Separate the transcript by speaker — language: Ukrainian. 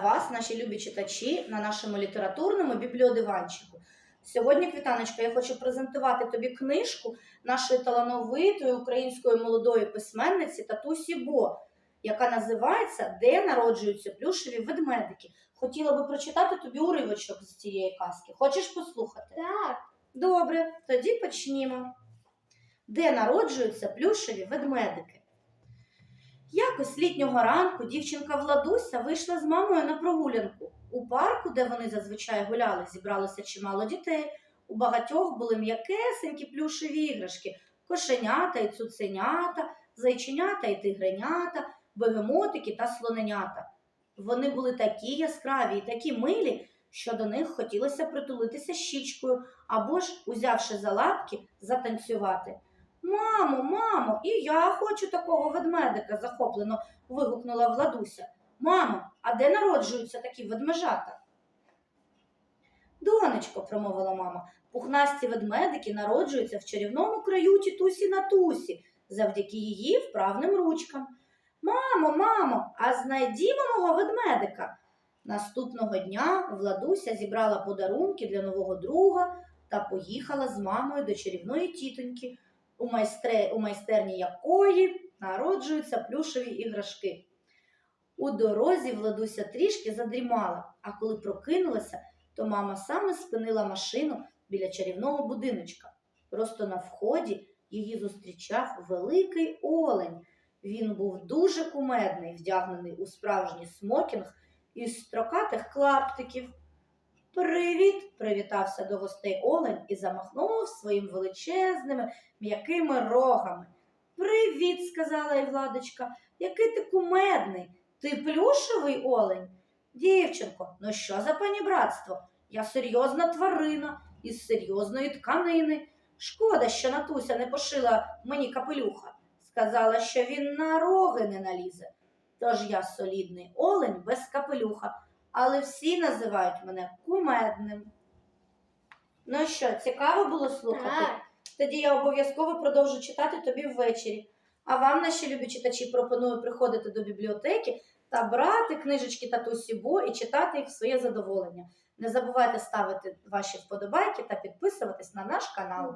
Speaker 1: вас, наші любі читачі, на нашому літературному бібліодиванчику. Сьогодні, Квітаночка, я хочу презентувати тобі книжку нашої талановитої української молодої письменниці Татусі Бо, яка називається Де народжуються плюшеві ведмедики. Хотіла би прочитати тобі уривочок з цієї казки. Хочеш послухати?
Speaker 2: Так.
Speaker 1: Добре, тоді почнімо. Де народжуються плюшеві ведмедики? Якось літнього ранку дівчинка Владуся вийшла з мамою на прогулянку. У парку, де вони зазвичай гуляли, зібралося чимало дітей. У багатьох були м'якесенькі плюшеві іграшки, кошенята і цуценята, зайченята і тигренята, бегемотики та слоненята. Вони були такі яскраві і такі милі, що до них хотілося притулитися щічкою або ж, узявши за лапки, затанцювати. Мамо, мамо, і я хочу такого ведмедика, захоплено вигукнула Владуся. Мамо, а де народжуються такі ведмежата? Донечко, промовила мама, пухнасті ведмедики народжуються в чарівному краю тітусі Натусі, завдяки її вправним ручкам. Мамо, мамо, а знайдімо мого ведмедика. Наступного дня Владуся зібрала подарунки для нового друга та поїхала з мамою до чарівної тітоньки, у, майстре, у майстерні якої народжуються плюшеві іграшки. У дорозі Владуся трішки задрімала, а коли прокинулася, то мама саме спинила машину біля чарівного будиночка. Просто на вході її зустрічав великий олень. Він був дуже кумедний, вдягнений у справжній смокінг із строкатих клаптиків. Привіт! привітався до гостей Олень і замахнув своїм величезними м'якими рогами. Привіт, сказала й Владочка, який ти кумедний. Ти плюшевий олень? Дівчинко, ну що за панібратство? Я серйозна тварина із серйозної тканини. Шкода, що Натуся не пошила мені капелюха. Сказала, що він на роги не налізе. Тож я солідний олень без капелюха, але всі називають мене кумедним. Ну що, цікаво було слухати?
Speaker 2: Так.
Speaker 1: Тоді я обов'язково продовжу читати тобі ввечері. А вам, наші любі читачі, пропоную приходити до бібліотеки та брати книжечки татусі Бо і читати їх в своє задоволення. Не забувайте ставити ваші вподобайки та підписуватись на наш канал.